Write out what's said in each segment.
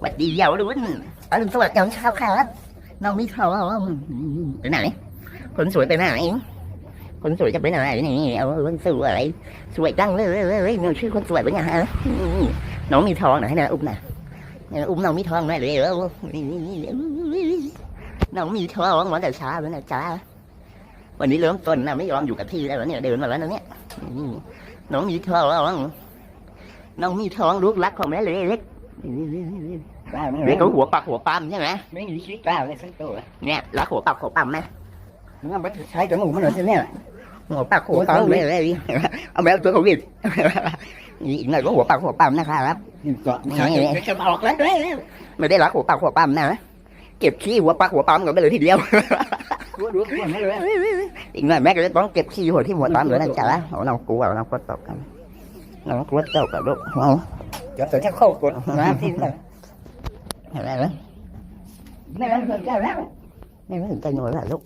หวัดดีเยาวรุ่นอรุณสวัสดิ์ยามเช้าครับน้องมีทองไปไหน คนสวยไปไหน คนสวยจะไปไหนนี่เอาคนสวยสวยจังเลยหนูชื่อคนสวยเป็นไงฮะน้องมีทองหน่อยให้นะอุ้มหน่อยเนี่ยอุ้มน้องมีทองหน่อยเร็วน้องมีทองมาแต่เช้าแล้วนะจ้าวันนี้เริ่มต้นนะไม่ยอมอยู่กับที่แล้วเนี่ยเดินมาแล้วนะเนี่ยน้องมีทองน้องมีทองลูกรักของแม่เล็กบ้าไม่เล็ก เขาหัวปักหัวปั๊มใช่ไหมไม่มีชีวิตบ้าเลยสักตัวเนี่ยรักหัวปักหัวปั๊มไหมมึงเอาไปใช้ตัวหนูมันเหรอใช่ไหมหัวปักหัวปั๊มเลยเลยเอาแบบตัวโควิดอีกหน่อยก็หัวปักหัวปั๊มนะครับนี่เกาะใช้จะบอกแล้วไม่ได้รักหัวปักหัวปั๊มนะเก็บขี้หัวปักหัวปั๊มกันไปเลยทีเดียวรู้รู้รู้ไม่รู้อีกหน่อยแม่ก็จะต้องเก็บขี้หัวที่หัวปั๊มเลยนะจ๊ะโอ้น้องกลัวน้องกลัวตกกันน้องกลัวตกกับลูกเอา จะตัวจะเข้ากดน้ำที่นั่นเห็นไหมล่ะไม่รู้สนใจแล้วไม่ไม่สนใจหนูแล้วลูก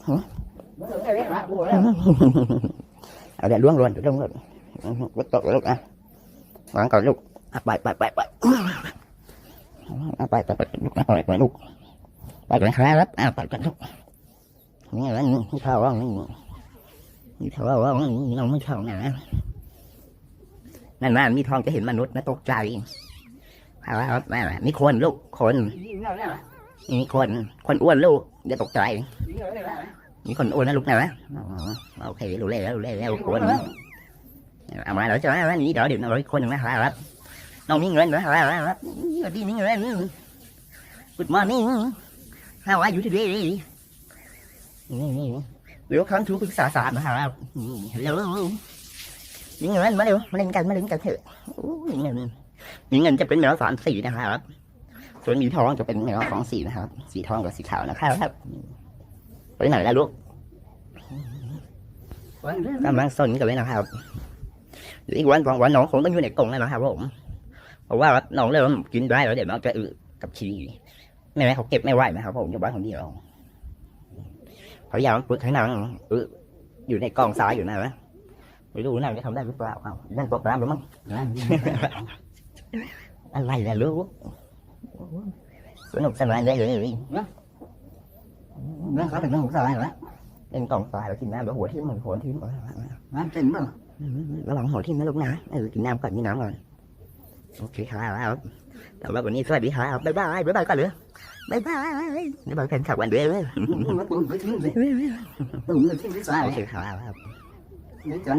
เอาเดี๋ยวล่วงล้วนล่วงล้วนกลัวตกลูกอะวางก่อนลูกไปไปไปไปไปไปไปลูกไปไปลูกไปก่อนครับไปก่อนลูกนี่อะไรนี่เท่าวว่างนี่นี่เท่าว่าน้องไม่เท่านะ นั่นน่ะมีทองจะเห็นมนุษย์นะตกใจเอาว่าแม่มีคนลูกคนมีคน คนอ้วนลูกอย่าตกใจมีคนอ้วนนะลูกนะโอเครู้เลยรู้เลยรู้คนเอามาแล้วจะมานี่เดี๋ยวเดี๋ยวน้องคนหนึ่งนะครับน้องมีเงินนะครับดีมีเงิน Good morning How are you today เดี๋ยวครั้งทุกศึกษาศาสตร์นะครับ Hello มีเงินมาเร็วมาเล่นกันมาเล่นกันเถอะมีเงินมีเงินจะเป็นแมวสามสีนะครับ ส่วนมีทองจะเป็นแมวสองสีนะครับ สีทองกับสีขาวนะครับไปไหนแล้วลูกกำลังสนกันเลยนะครับเดี๋ยวอีกวันสองวันน้องคงต้องอยู่ในกรงแล้วนะครับผมเพราะว่าน้องเริ่มกินได้แล้วเดี๋ยวน้องจะอึกับฉี่แม่แม่เขาเก็บไม่ไหวนะครับผมอยู่บ้านคนเดียวเขาอยากปึกข้างหน้าอึอยู่ในกองทรายอยู่นะ ไหมไม่รู้นะจะทำได้หรือเปล่าเอานั่นตกน้ำหรือมั้งอะไรนะลูกสนุกสนานได้เลยนั่นเขาเป็นน้องสาวเหรอเล่นกองทรายแล้วกินน้ำแล้วหัวทิ่มหัวทิ่มน้ำเต็มมั้งระวังหัวทิ่มนะลูกนะเออกินน้ำก่อนกินน้ำก่อนโอเคครับแต่ว่าวันนี้สวัสดีครับบ๊ายบายบ๊ายบายก่อนเลยบ๊ายบายบ๊ายบายแฟนคลับวันด้วยเลยมันปุ่นไปทิ้งเลยปุ่นไปทิ้งที่สายโอเคครับเดี๋ยวจัน